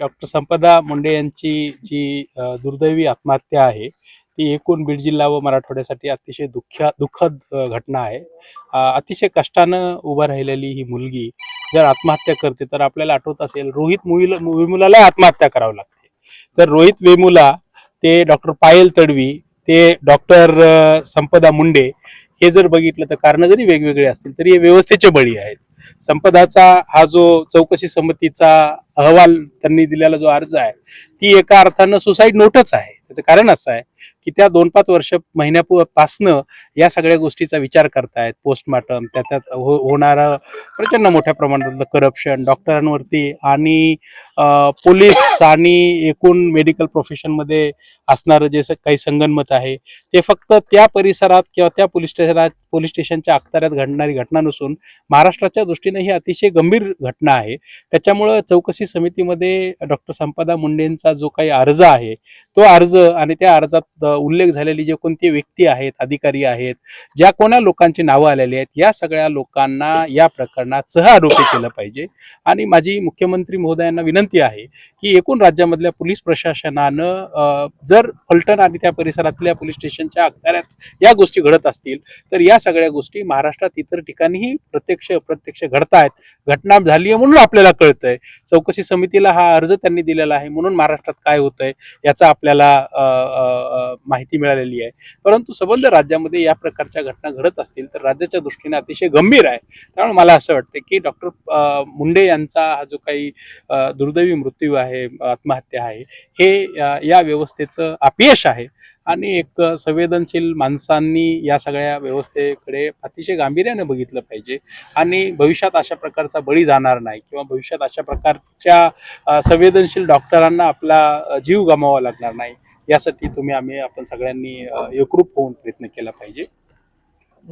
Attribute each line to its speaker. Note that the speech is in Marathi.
Speaker 1: डॉक्टर संपदा मुंडे यांची जी दुर्दैवी आत्महत्या आहे ती एकूण बीड जिल्हा व मराठवाड्यासाठी अतिशय दुःख्या दुःखद घटना आहे. अतिशय कष्टानं उभं राहिलेली ही मुलगी जर आत्महत्या करते तर आपल्याला आठवत असेल रोहित मुईल वेमुलाला आत्महत्या करावी लागते. तर रोहित वेमुला ते डॉक्टर पायल तडवी ते डॉक्टर संपदा मुंडे हे जर बघितलं तर कारणं जरी वेगवेगळे असतील तरी हे व्यवस्थेचे बळी आहेत. संपदाचा हा जो चौकशी समितीचा अहवाल त्यांनी दिलेला जो अर्ज आहे ती एका अर्थानं सुसाईड नोटच आहे. त्याचं कारण असं आहे की त्या दोन पाच वर्ष महिन्यापासनं या सगळ्या गोष्टीचा विचार करतायत पोस्टमार्टम त्या त्यात हो होणारं प्रचंड मोठ्या प्रमाणातलं करप्शन डॉक्टरांवरती आणि पोलीस आणि एकूण मेडिकल प्रोफेशनमध्ये असणारं जे काही संगनमत आहे ते फक्त त्या परिसरात किंवा त्या पोलीस स्टेशनात पोलीस स्टेशनच्या अखत्याऱ्यात घडणारी घटना नसून महाराष्ट्राच्या दृष्टीने ही अतिशय गंभीर घटना आहे. त्याच्यामुळं चौकशी समितीमध्ये डॉक्टर संपदा मुंडेंचा जो काही अर्ज आहे तो अर्ज आणि त्या अर्जात उल्लेख झालेली जे कोणती व्यक्ती आहेत अधिकारी आहेत ज्या कोणा लोकांची नावं आलेली आहेत या सगळ्या लोकांना या प्रकरणात सहआरोपी केलं पाहिजे. आणि माझी मुख्यमंत्री महोदयांना विनंती आहे की एकूण राज्यामधल्या पोलीस प्रशासनानं जर फलटण आणि त्या परिसरातल्या पोलीस स्टेशनच्या अखत्याऱ्यात या गोष्टी घडत असतील तर या सगळ्या गोष्टी महाराष्ट्रात इतर ठिकाणीही प्रत्यक्ष अप्रत्यक्ष घडतायत घटना झाली आहे म्हणून आपल्याला कळतंय. चौकशी समितीला हा अर्ज त्यांनी दिलेला आहे म्हणून महाराष्ट्रात काय होतंय याचा आपल्याला माहिती मिळालेली आहे. परंतु सबंध राज्यामध्ये या प्रकारच्या घटना घडत असतील तर राज्याच्या दृष्टीने अतिशय गंभीर आहे. त्यामुळे मला असं वाटतं की डॉक्टर मुंडे यांचा हा जो काही दुर्दैवी मृत्यू आहे आत्महत्या आहे हे या व्यवस्थेचं अपयश आहे. आणि एक संवेदनशील माणसांनी या सगळ्या व्यवस्थेकडे अतिशय गांभीर्याने बघितलं पाहिजे. आणि भविष्यात अशा प्रकारचा बळी जाणार नाही किंवा भविष्यात अशा प्रकारच्या संवेदनशील डॉक्टरांना आपला जीव गमावा लागणार नाही. यासाठी तुम्ही आम्ही आपण सगळ्यांनी एकरूप होऊन प्रयत्न केला पाहिजे.